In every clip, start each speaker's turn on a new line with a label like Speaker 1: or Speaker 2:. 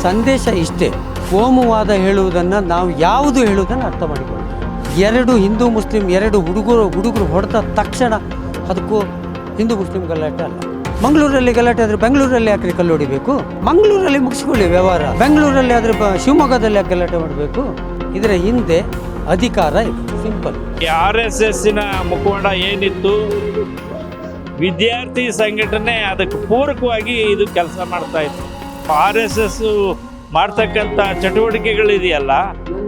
Speaker 1: ಸಂದೇಶ ಇಷ್ಟೇ. ಕೋಮುವಾದ ಹೇಳುವುದನ್ನು ನಾವು ಯಾವುದು ಹೇಳುವುದನ್ನು ಅರ್ಥ ಮಾಡಿಕೊಳ್ಳಿ ಎರಡು ಹಿಂದೂ ಮುಸ್ಲಿಂ, ಎರಡು ಹುಡುಗರು ಹುಡುಗರು ಹೊಡೆದ ತಕ್ಷಣ ಅದಕ್ಕೂ ಹಿಂದೂ ಮುಸ್ಲಿಂ ಗಲಾಟೆ ಅಲ್ಲ. ಮಂಗಳೂರಲ್ಲಿ ಗಲಾಟೆ ಆದರೆ ಬೆಂಗಳೂರಲ್ಲಿ ಯಾಕ್ರಿ ಕಲ್ಲು ಹೊಡಿಬೇಕು? ಮಂಗಳೂರಲ್ಲಿ ಮುಗಿಸ್ಕೊಳ್ಳಿ ವ್ಯವಹಾರ. ಬೆಂಗಳೂರಲ್ಲಿ ಆದರೆ ಶಿವಮೊಗ್ಗದಲ್ಲಿ ಯಾಕೆ ಗಲಾಟೆ ಮಾಡಬೇಕು? ಇದರ ಹಿಂದೆ ಅಧಿಕಾರ ಇದೆ. ಸಿಂಪಲ್
Speaker 2: ಆರ್ ಎಸ್ ಎಸ್ಸಿನ ಮುಖಂಡ ಏನಿತ್ತು? ವಿದ್ಯಾರ್ಥಿ ಸಂಘಟನೆ ಅದಕ್ಕೆ ಪೂರಕವಾಗಿ ಇದು ಕೆಲಸ ಮಾಡ್ತಾ ಇತ್ತು. ಆರ್ ಎಸ್ ಎಸ್ ಮಾಡ್ತಕ್ಕಂಥ ಚಟುವಟಿಕೆಗಳಿದೆಯಲ್ಲ,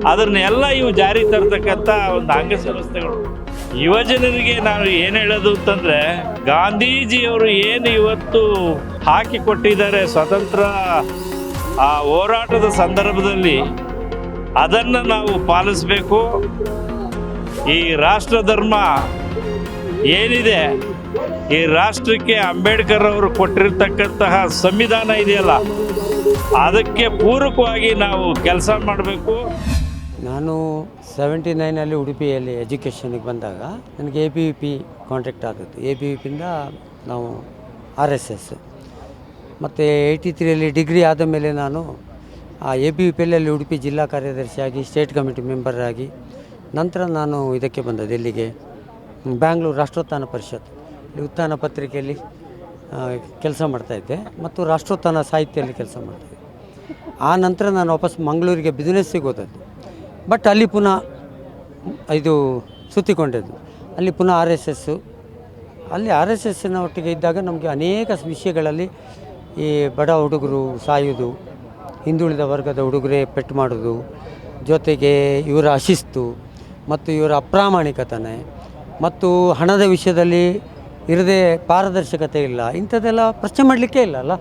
Speaker 2: ಅದನ್ನೆಲ್ಲ ಇವು ಜಾರಿ ತರ್ತಕ್ಕಂಥ ಒಂದು ಅಂಗ ಸಂಸ್ಥೆಗಳು. ಯುವಜನರಿಗೆ ನಾನು ಏನು ಹೇಳೋದು ಅಂತಂದರೆ, ಗಾಂಧೀಜಿಯವರು ಏನು ಇವತ್ತು ಹಾಕಿಕೊಟ್ಟಿದ್ದಾರೆ ಸ್ವತಂತ್ರ, ಆ, ಹೋರಾಟದ ಸಂದರ್ಭದಲ್ಲಿ, ಅದನ್ನು ನಾವು ಪಾಲಿಸಬೇಕು. ಈ ರಾಷ್ಟ್ರ ಧರ್ಮ ಏನಿದೆ ಈ ರಾಷ್ಟ್ರಕ್ಕೆ ಅಂಬೇಡ್ಕರ್ ಅವರು ಕೊಟ್ಟಿರ್ತಕ್ಕಂತಹ ಸಂವಿಧಾನ ಇದೆಯಲ್ಲ, ಅದಕ್ಕೆ ಪೂರಕವಾಗಿ ನಾವು ಕೆಲಸ ಮಾಡಬೇಕು.
Speaker 1: ನಾನು ಸೆವೆಂಟಿ ನೈನಲ್ಲಿ ಉಡುಪಿಯಲ್ಲಿ ಎಜುಕೇಷನಿಗೆ ಬಂದಾಗ ನನಗೆ ಎ ಬಿ ಪಿ ಕಾಂಟ್ಯಾಕ್ಟ್ ಆಗುತ್ತೆ ಎ ಬಿ ಪಿಯಿಂದ ನಾವು ಆರ್ ಎಸ್ ಎಸ್. ಮತ್ತು ಏಯ್ಟಿ ತ್ರೀಯಲ್ಲಿ ಡಿಗ್ರಿ ಆದ ಮೇಲೆ ನಾನು ಆ ಎ ಬಿ ವಿ ಪಿಯಲ್ಲಿ ಉಡುಪಿ ಜಿಲ್ಲಾ ಕಾರ್ಯದರ್ಶಿಯಾಗಿ ಸ್ಟೇಟ್ ಕಮಿಟಿ ಮೆಂಬರಾಗಿ ನಂತರ ನಾನು ಇದಕ್ಕೆ ಬಂದದ್ದು ಇಲ್ಲಿಗೆ ಬ್ಯಾಂಗ್ಳೂರು ರಾಷ್ಟ್ರೋತ್ಥಾನ ಪರಿಷತ್. ಉತ್ಥಾನ ಪತ್ರಿಕೆಯಲ್ಲಿ ಕೆಲಸ ಮಾಡ್ತಾಯಿದ್ದೆ ಮತ್ತು ರಾಷ್ಟ್ರೋತ್ಥಾನ ಸಾಹಿತ್ಯದಲ್ಲಿ ಕೆಲಸ ಮಾಡ್ತಾಯಿದ್ದೆ ಆ ನಂತರ ನಾನು ವಾಪಸ್ ಮಂಗಳೂರಿಗೆ ಬಿಸ್ನೆಸ್ಸಿಗೆ ಹೋದದ್ದು. ಬಟ್ ಅಲ್ಲಿ ಪುನಃ ಇದು ಸುತ್ತಿಕೊಂಡಿದ್ದು. ಅಲ್ಲಿ ಪುನಃ ಆರ್ ಎಸ್ ಎಸ್ಸು ಅಲ್ಲಿ ಆರ್ ಎಸ್ ಎಸ್ನ ಒಟ್ಟಿಗೆ ಇದ್ದಾಗ ನಮಗೆ ಅನೇಕ ವಿಷಯಗಳಲ್ಲಿ ಈ ಬಡ ಹುಡುಗರು ಸಾಯೋದು, ಹಿಂದುಳಿದ ವರ್ಗದ ಹುಡುಗರೇ ಪೆಟ್ಟು ಮಾಡೋದು, ಜೊತೆಗೆ ಇವರ ಅಶಿಸ್ತು ಮತ್ತು ಇವರ ಅಪ್ರಾಮಾಣಿಕತನೆ, ಮತ್ತು ಹಣದ ವಿಷಯದಲ್ಲಿ ಇರದೇ ಪಾರದರ್ಶಕತೆ ಇಲ್ಲ. ಇಂಥದ್ದೆಲ್ಲ ಪ್ರಶ್ನೆ ಮಾಡಲಿಕ್ಕೆ ಇಲ್ಲ ಅಲ್ಲ?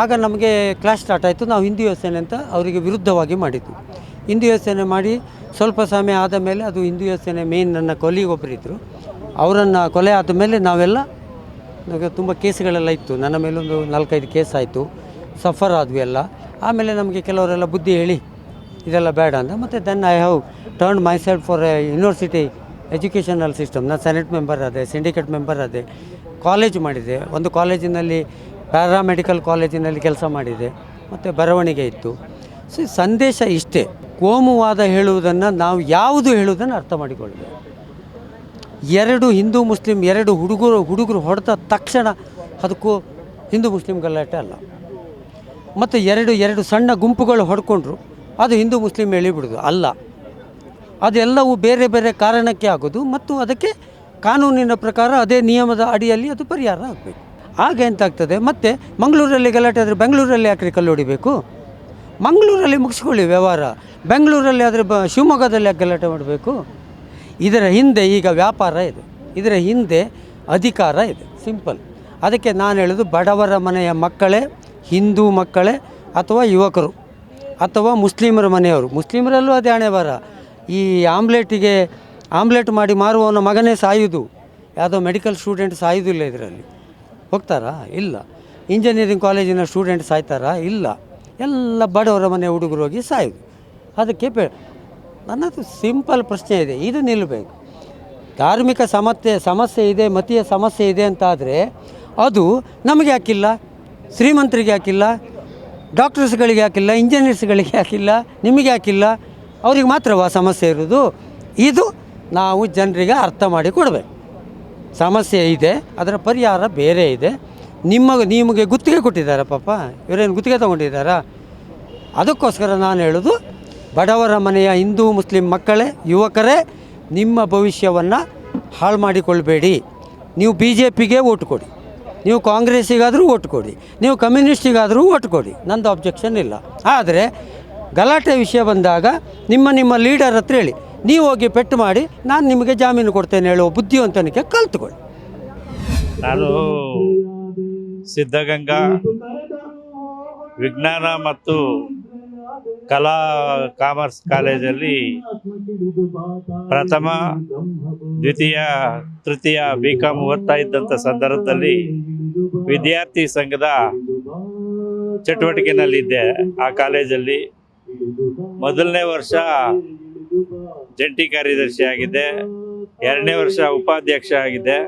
Speaker 1: ಆಗ ನಮಗೆ ಕ್ಲಾಸ್ ಸ್ಟಾರ್ಟ್ ಆಯಿತು. ನಾವು ಹಿಂದೂ ಯೋಚನೆ ಅಂತ ಅವರಿಗೆ ವಿರುದ್ಧವಾಗಿ ಮಾಡಿದ್ದು ಹಿಂದೂ ಯೋಚನೆ ಮಾಡಿ ಸ್ವಲ್ಪ ಸಮಯ ಆದ ಮೇಲೆ ಅದು ಹಿಂದೂ ಯೋಚನೆ ಮೇನ್ ನನ್ನ ಕೊಲಿಗೊಬ್ಬರಿದ್ದರು ಅವರನ್ನು ಕೊಲೆ ಆದ ಮೇಲೆ ನಾವೆಲ್ಲ ತುಂಬ ಕೇಸ್ಗಳೆಲ್ಲ ಇತ್ತು. ನನ್ನ ಮೇಲೊಂದು ನಾಲ್ಕೈದು ಕೇಸ್ ಆಯಿತು. ಸಫರ್ ಆದ್ವಿ ಎಲ್ಲ. ಆಮೇಲೆ ನಮಗೆ ಕೆಲವರೆಲ್ಲ ಬುದ್ಧಿ ಹೇಳಿ, ಇದೆಲ್ಲ ಬೇಡ ಅಂತ. ಮತ್ತು then I have turn my side for a university educational system, ನಾನು ಸೆನೆಟ್ ಮೆಂಬರ್ ಅದೇ, ಸಿಂಡಿಕೇಟ್ ಮೆಂಬರ್ ಅದೇ, ಕಾಲೇಜ್ ಮಾಡಿದೆ. ಒಂದು ಕಾಲೇಜಿನಲ್ಲಿ ಪ್ಯಾರಾಮೆಡಿಕಲ್ ಕಾಲೇಜಿನಲ್ಲಿ ಕೆಲಸ ಮಾಡಿದೆ, ಮತ್ತು ಬರವಣಿಗೆ ಇತ್ತು. ಸೊ ಸಂದೇಶ ಇಷ್ಟೇ. ಕೋಮುವಾದ ಹೇಳುವುದನ್ನು ನಾವು ಯಾವುದು ಹೇಳುವುದನ್ನು ಅರ್ಥ ಮಾಡಿಕೊಳ್ಳಬೇಕು ಎರಡು ಹಿಂದೂ ಮುಸ್ಲಿಂ, ಎರಡು ಹುಡುಗರು ಹುಡುಗರು ಹೊಡೆದ ತಕ್ಷಣ ಅದಕ್ಕೂ ಹಿಂದೂ ಮುಸ್ಲಿಂ ಗಲಾಟೆ ಅಲ್ಲ. ಮತ್ತು ಎರಡು ಎರಡು ಸಣ್ಣ ಗುಂಪುಗಳು ಹೊಡ್ಕೊಂಡ್ರು, ಅದು ಹಿಂದೂ ಮುಸ್ಲಿಂ ಎಳಿಬಿಡೋದು ಅಲ್ಲ. ಅದೆಲ್ಲವೂ ಬೇರೆ ಬೇರೆ ಕಾರಣಕ್ಕೆ ಆಗೋದು ಮತ್ತು ಅದಕ್ಕೆ ಕಾನೂನಿನ ಪ್ರಕಾರ ಅದೇ ನಿಯಮದ ಅಡಿಯಲ್ಲಿ ಅದು ಪರಿಹಾರ ಆಗಬೇಕು. ಆಗ ಎಂತಾಗ್ತದೆ, ಮತ್ತು ಮಂಗಳೂರಲ್ಲಿ ಗಲಾಟೆ ಆದರೆ ಬೆಂಗಳೂರಲ್ಲಿ ಯಾಕೆ ಕಲ್ಲು ಹೊಡಿಬೇಕು? ಮಂಗಳೂರಲ್ಲಿ ಮುಗಿಸ್ಕೊಳ್ಳಿ ವ್ಯವಹಾರ. ಬೆಂಗಳೂರಲ್ಲಿ ಆದರೆ ಬ, ಶಿವಮೊಗ್ಗದಲ್ಲಿ ಗಲಾಟೆ ಮಾಡಬೇಕು? ಇದರ ಹಿಂದೆ ಈಗ ವ್ಯಾಪಾರ ಇದೆ. ಇದರ ಹಿಂದೆ ಅಧಿಕಾರ ಇದೆ. ಸಿಂಪಲ್. ಅದಕ್ಕೆ ನಾನು ಹೇಳೋದು ಬಡವರ ಮನೆಯ ಮಕ್ಕಳೇ, ಹಿಂದೂ ಮಕ್ಕಳೇ ಅಥವಾ ಯುವಕರು ಅಥವಾ ಮುಸ್ಲಿಮರ ಮನೆಯವರು. ಮುಸ್ಲಿಮರಲ್ಲೂ ಅದೇ ಹಣೆ ಬರ ಈ ಆಮ್ಲೆಟಿಗೆ ಆಮ್ಲೆಟ್ ಮಾಡಿ ಮಾರುವವನ ಮಗನೇ ಸಾಯುವುದು ಯಾವುದೋ ಮೆಡಿಕಲ್ ಸ್ಟೂಡೆಂಟ್ ಸಾಯುವುದಿಲ್ಲ ಇದರಲ್ಲಿ. ಹೋಗ್ತಾರಾ? ಇಲ್ಲ. ಇಂಜಿನಿಯರಿಂಗ್ ಕಾಲೇಜಿನ ಸ್ಟೂಡೆಂಟ್ ಸಾಯ್ತಾರಾ? ಇಲ್ಲ. ಎಲ್ಲ ಬಡವರ ಮನೆ ಹುಡುಗರು ಹೋಗಿ ಸಾಯುದು. ಅದಕ್ಕೆ ಪೇ, ನನ್ನದು ಸಿಂಪಲ್ ಪ್ರಶ್ನೆ ಇದೆ. ಇದು ನಿಲ್ಲಬೇಕು ಧಾರ್ಮಿಕ ಸಮಸ್ಯೆ ಸಮಸ್ಯೆ ಇದೆ, ಮತೀಯ ಸಮಸ್ಯೆ ಇದೆ ಅಂತಾದರೆ ಅದು ನಮಗೆ ಯಾಕಿಲ್ಲ ಶ್ರೀಮಂತರಿಗೆ ಯಾಕಿಲ್ಲ ಡಾಕ್ಟರ್ಸ್ಗಳಿಗೆ ಯಾಕಿಲ್ಲ ಇಂಜಿನಿಯರ್ಸ್ಗಳಿಗೆ ಯಾಕಿಲ್ಲ ನಿಮಗೆ ಯಾಕಿಲ್ಲ ಅವ್ರಿಗೆ ಮಾತ್ರವಾ ಸಮಸ್ಯೆ ಇರೋದು ಇದು ನಾವು ಜನರಿಗೆ ಅರ್ಥ ಮಾಡಿ ಕೊಡಬೇಕು. ಸಮಸ್ಯೆ ಇದೆ, ಅದರ ಪರಿಹಾರ ಬೇರೆ ಇದೆ. ನಿಮ್ಮ, ನಿಮಗೆ ಗುತ್ತಿಗೆ ಕೊಟ್ಟಿದ್ದಾರೆ ಪಾಪ, ಇವರೇನು ಗುತ್ತಿಗೆ ತೊಗೊಂಡಿದ್ದಾರಾ? ಅದಕ್ಕೋಸ್ಕರ ನಾನು ಹೇಳೋದು ಬಡವರ ಮನೆಯ ಹಿಂದೂ ಮುಸ್ಲಿಂ ಮಕ್ಕಳೇ, ಯುವಕರೇ, ನಿಮ್ಮ ಭವಿಷ್ಯವನ್ನು ಹಾಳು ಮಾಡಿಕೊಳ್ಬೇಡಿ. ನೀವು ಬಿ ಜೆ ಪಿಗೆ ಓಟ್ ಕೊಡಿ. ನೀವು ಕಾಂಗ್ರೆಸ್ಸಿಗಾದರೂ ಓಟ್ ಕೊಡಿ. ನೀವು ಕಮ್ಯುನಿಸ್ಟಿಗಾದರೂ ಓಟ್ ಕೊಡಿ. ನಂದು ಅಬ್ಜೆಕ್ಷನ್ ಇಲ್ಲ. ಆದರೆ ಗಲಾಟೆ ವಿಷಯ ಬಂದಾಗ ನಿಮ್ಮ ನಿಮ್ಮ ಲೀಡರ್ ಹತ್ರ ಹೇಳಿ, ನೀವು ಹೋಗಿ ಪೆಟ್ಟು ಮಾಡಿ, ನಾನು ನಿಮಗೆ ಜಾಮೀನು ಕೊಡ್ತೇನೆ ಹೇಳುವ ಬುದ್ಧಿವಂತನಿಗೆ ಕಲ್ತುಕೊಳ್ಳಿ.
Speaker 2: ನಾನು ಸಿದ್ಧಗಂಗಾ, ವಿಜ್ಞಾನ ಮತ್ತು ಕಲಾ ಕಾಮರ್ಸ್ ಕಾಲೇಜಲ್ಲಿ ಪ್ರಥಮ, ದ್ವಿತೀಯ, ತೃತೀಯ ಬಿ ಕಾಮ್ ಓದ್ತಾ ಇದ್ದಂಥ ಸಂದರ್ಭದಲ್ಲಿ ವಿದ್ಯಾರ್ಥಿ ಸಂಘದ ಚಟುವಟಿಕೆನಲ್ಲಿದ್ದೆ ಆ ಕಾಲೇಜಲ್ಲಿ. ಮೊದಲನೇ ವರ್ಷ ಜಂಟಿ ಕಾರ್ಯದರ್ಶಿ ಆಗಿದ್ದೆ, ಎರಡನೇ ವರ್ಷ ಉಪಾಧ್ಯಕ್ಷ ಆಗಿದ್ದೆ,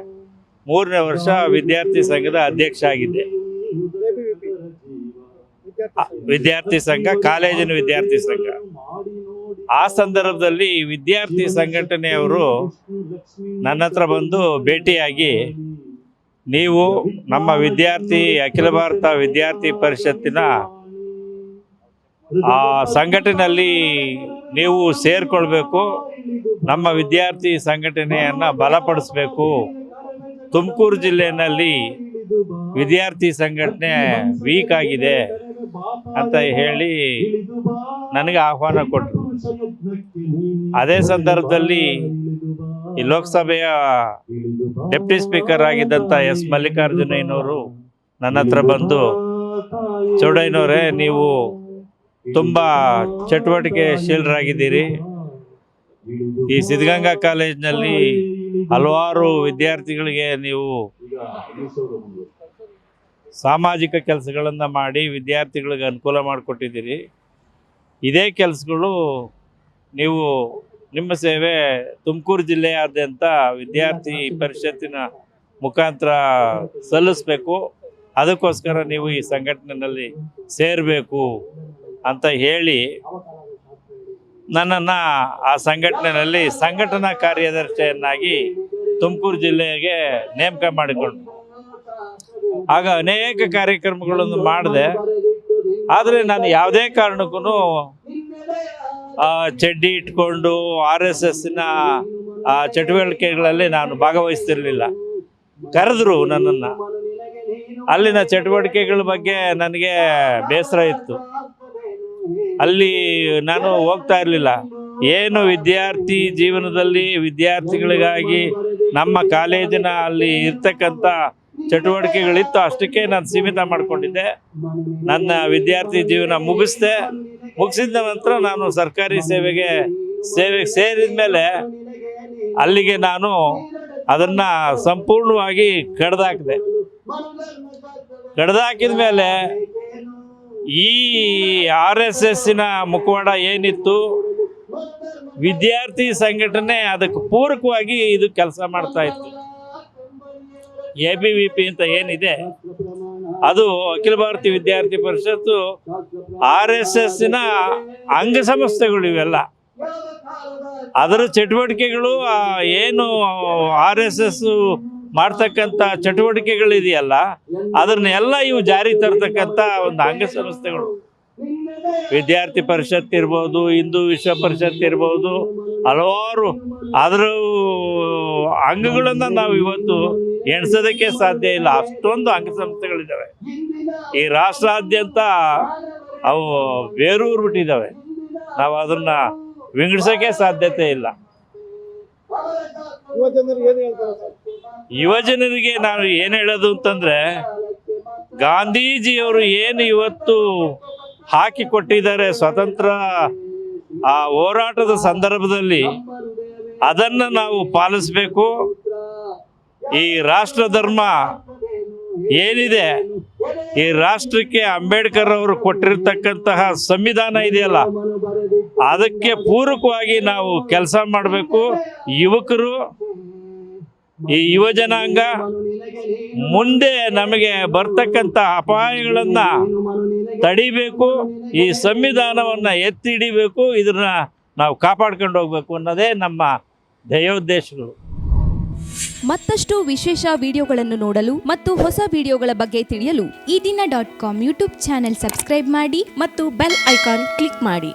Speaker 2: ಮೂರನೇ ವರ್ಷ ವಿದ್ಯಾರ್ಥಿ ಸಂಘದ ಅಧ್ಯಕ್ಷ ಆಗಿದ್ದೆ. ವಿದ್ಯಾರ್ಥಿ ಸಂಘ, ಕಾಲೇಜಿನ ವಿದ್ಯಾರ್ಥಿ ಸಂಘ. ಆ ಸಂದರ್ಭದಲ್ಲಿ ವಿದ್ಯಾರ್ಥಿ ಸಂಘಟನೆಯವರು ನನ್ನ ಹತ್ರ ಬಂದು ಭೇಟಿಯಾಗಿ, ನೀವು ನಮ್ಮ ವಿದ್ಯಾರ್ಥಿ, ಅಖಿಲ ಭಾರತ ವಿದ್ಯಾರ್ಥಿ ಪರಿಷತ್ತಿನ ಆ ಸಂಘಟನೆಯಲ್ಲಿ ನೀವು ಸೇರಿಕೊಳ್ಬೇಕು, ನಮ್ಮ ವಿದ್ಯಾರ್ಥಿ ಸಂಘಟನೆಯನ್ನು ಬಲಪಡಿಸಬೇಕು. ತುಮಕೂರು ಜಿಲ್ಲೆಯಲ್ಲಿ ವಿದ್ಯಾರ್ಥಿ ಸಂಘಟನೆ ವೀಕ್ ಆಗಿದೆ ಅಂತ ಹೇಳಿ ನನಗೆ ಆಹ್ವಾನ ಕೊಟ್ಟರು ಅದೇ ಸಂದರ್ಭದಲ್ಲಿ ಈ ಲೋಕಸಭೆಯ ಡೆಪ್ಟಿ ಸ್ಪೀಕರ್ ಆಗಿದ್ದಂಥ ಎಸ್ ಮಲ್ಲಿಕಾರ್ಜುನಯ್ಯನವರು ನನ್ನ ಹತ್ರ ಬಂದು, ಚೌಡಯ್ಯನವರೇ, ನೀವು ತುಂಬ ಚಟುವಟಿಕೆಶೀಲರಾಗಿದ್ದೀರಿ ಈ ಸಿದ್ಧಗಂಗಾ ಕಾಲೇಜಿನಲ್ಲಿ ಹಲವಾರು ವಿದ್ಯಾರ್ಥಿಗಳಿಗೆ ನೀವು ಸಾಮಾಜಿಕ ಕೆಲಸಗಳನ್ನು ಮಾಡಿ ವಿದ್ಯಾರ್ಥಿಗಳಿಗೆ ಅನುಕೂಲ ಮಾಡಿಕೊಟ್ಟಿದ್ದೀರಿ. ಇದೇ ಕೆಲಸಗಳು ನೀವು ನಿಮ್ಮ ಸೇವೆ ತುಮಕೂರು ಜಿಲ್ಲೆಯಾದ್ಯಂತ ವಿದ್ಯಾರ್ಥಿ ಪರಿಷತ್ತಿನ ಮುಖಾಂತರ ಸಲ್ಲಿಸಬೇಕು. ಅದಕ್ಕೋಸ್ಕರ ನೀವು ಈ ಸಂಘಟನೆಯಲ್ಲಿ ಸೇರಬೇಕು. ಅಂತ ಹೇಳಿ ನನ್ನನ್ನು ಆ ಸಂಘಟನೆಯಲ್ಲಿ ಸಂಘಟನಾ ಕಾರ್ಯದರ್ಶಿಯನ್ನಾಗಿ ತುಮಕೂರು ಜಿಲ್ಲೆಗೆ ನೇಮಕ ಮಾಡಿಕೊಂಡು ಆಗ ಅನೇಕ ಕಾರ್ಯಕ್ರಮಗಳನ್ನು ಮಾಡಿದೆ. ಆದರೆ ನಾನು ಯಾವುದೇ ಕಾರಣಕ್ಕೂ ಚಡ್ಡಿ ಇಟ್ಕೊಂಡು ಆರ್ ಎಸ್ ಎಸ್ನ ಚಟುವಟಿಕೆಗಳಲ್ಲಿ ನಾನು ಭಾಗವಹಿಸ್ತಿರಲಿಲ್ಲ. ಕರೆದ್ರು ನನ್ನನ್ನು. ಅಲ್ಲಿನ ಚಟುವಟಿಕೆಗಳ ಬಗ್ಗೆ ನನಗೆ ಬೇಸರ ಇತ್ತು. ಅಲ್ಲಿ ನಾನು ಹೋಗ್ತಾ ಇರಲಿಲ್ಲ. ಏನು ವಿದ್ಯಾರ್ಥಿ ಜೀವನದಲ್ಲಿ ವಿದ್ಯಾರ್ಥಿಗಳಿಗಾಗಿ ನಮ್ಮ ಕಾಲೇಜಿನ ಅಲ್ಲಿ ಇರ್ತಕ್ಕಂಥ ಚಟುವಟಿಕೆಗಳಿತ್ತು, ಅಷ್ಟಕ್ಕೆ ನಾನು ಸೀಮಿತ ಮಾಡಿಕೊಂಡಿದ್ದೆ. ನನ್ನ ವಿದ್ಯಾರ್ಥಿ ಜೀವನ ಮುಗಿಸ್ದೆ. ಮುಗಿಸಿದ ನಂತರ ನಾನು ಸರ್ಕಾರಿ ಸೇವೆಗೆ ಸೇವೆಗೆ ಸೇರಿದ ಮೇಲೆ ಅಲ್ಲಿಗೆ ನಾನು ಅದನ್ನು ಸಂಪೂರ್ಣವಾಗಿ ಕಡ್ದಾಕಿದೆ. ಕಡ್ದಾಕಿದ ಮೇಲೆ ಈ ಆರ್ ಎಸ್ ಎಸ್ಸಿನ ಮುಖವಾಡ ಏನಿತ್ತು? ವಿದ್ಯಾರ್ಥಿ ಸಂಘಟನೆ ಅದಕ್ಕೆ ಪೂರಕವಾಗಿ ಇದು ಕೆಲಸ ಮಾಡ್ತಾ ಇತ್ತು. ಎ ಬಿ ವಿ ಪಿ ಅಂತ ಏನಿದೆ, ಅದು ಅಖಿಲ ಭಾರತೀಯ ವಿದ್ಯಾರ್ಥಿ ಪರಿಷತ್ತು ಆರ್ ಎಸ್ ಎಸ್ಸಿನ ಅಂಗಸಂಸ್ಥೆಗಳು ಇವೆಲ್ಲ. ಅದರ ಚಟುವಟಿಕೆಗಳು ಏನು ಆರ್ ಎಸ್ ಎಸ್ ಮಾಡ್ತಕ್ಕಂಥ ಚಟುವಟಿಕೆಗಳಿದೆಯಲ್ಲ, ಅದನ್ನೆಲ್ಲ ಇವು ಜಾರಿ ತರ್ತಕ್ಕಂಥ ಒಂದು ಅಂಗಸಂಸ್ಥೆಗಳು. ವಿದ್ಯಾರ್ಥಿ ಪರಿಷತ್ ಇರ್ಬೋದು, ಹಿಂದೂ ವಿಶ್ವ ಪರಿಷತ್ ಇರ್ಬೋದು, ಹಲವಾರು ಅದರ ಅಂಗಗಳನ್ನು ನಾವು ಇವತ್ತು ಎಣಿಸೋದಕ್ಕೆ ಸಾಧ್ಯ ಇಲ್ಲ. ಅಷ್ಟೊಂದು ಅಂಗಸಂಸ್ಥೆಗಳಿದ್ದಾವೆ ಈ ರಾಷ್ಟ್ರಾದ್ಯಂತ ಅವು ಬೇರೂರು ಬಿಟ್ಟಿದ್ದಾವೆ ನಾವು ಅದನ್ನ ವಿಂಗಡಿಸೋಕೆ ಸಾಧ್ಯತೆ ಇಲ್ಲ.
Speaker 3: ಯುವ ಜನರಿಗೆ ಏನು ಹೇಳ್ತಾರೆ ಸರ್
Speaker 2: ಯುವ ಜನರಿಗೆ ನಾನು ಏನು ಹೇಳೋದು ಅಂತಂದ್ರೆ, ಗಾಂಧೀಜಿಯವರು ಏನು ಇವತ್ತು ಹಾಕಿ ಕೊಟ್ಟಿದ್ದಾರೆ ಸ್ವತಂತ್ರ, ಆ ಹೋರಾಟದ ಸಂದರ್ಭದಲ್ಲಿ ಅದನ್ನು ನಾವು ಪಾಲಿಸಬೇಕು. ಈ ರಾಷ್ಟ್ರ ಧರ್ಮ ಏನಿದೆ, ಈ ರಾಷ್ಟ್ರಕ್ಕೆ ಅಂಬೇಡ್ಕರ್ ಅವರು ಕೊಟ್ಟಿರ್ತಕ್ಕಂತಹ ಸಂವಿಧಾನ ಇದೆಯಲ್ಲ, ಅದಕ್ಕೆ ಪೂರಕವಾಗಿ ನಾವು ಕೆಲಸ ಮಾಡಬೇಕು. ಯುವಕರು ಈ ಯುವ ಜನಾಂಗ ಮುಂದೆ ನಮಗೆ ಬರ್ತಕ್ಕಂಥ ಅಪಾಯಗಳನ್ನು ತಡಿಬೇಕು, ಈ ಸಂವಿಧಾನವನ್ನ ಎತ್ತಿ ಹಿಡಿಬೇಕು ಇದನ್ನ ನಾವು ಕಾಪಾಡ್ಕೊಂಡು ಹೋಗ್ಬೇಕು ಅನ್ನೋದೇ ನಮ್ಮ ಧ್ಯೇಯೋದ್ದೇಶಗಳು.
Speaker 4: ಮತ್ತಷ್ಟು ವಿಶೇಷ ವಿಡಿಯೋಗಳನ್ನು ನೋಡಲು ಮತ್ತು ಹೊಸ ವಿಡಿಯೋಗಳ ಬಗ್ಗೆ ತಿಳಿಯಲು
Speaker 5: Ee Dina dot com YouTube channel subscribe ಮಾಡಿ
Speaker 4: ಮತ್ತು ಬೆಲ್ ಐಕಾನ್ ಕ್ಲಿಕ್ ಮಾಡಿ.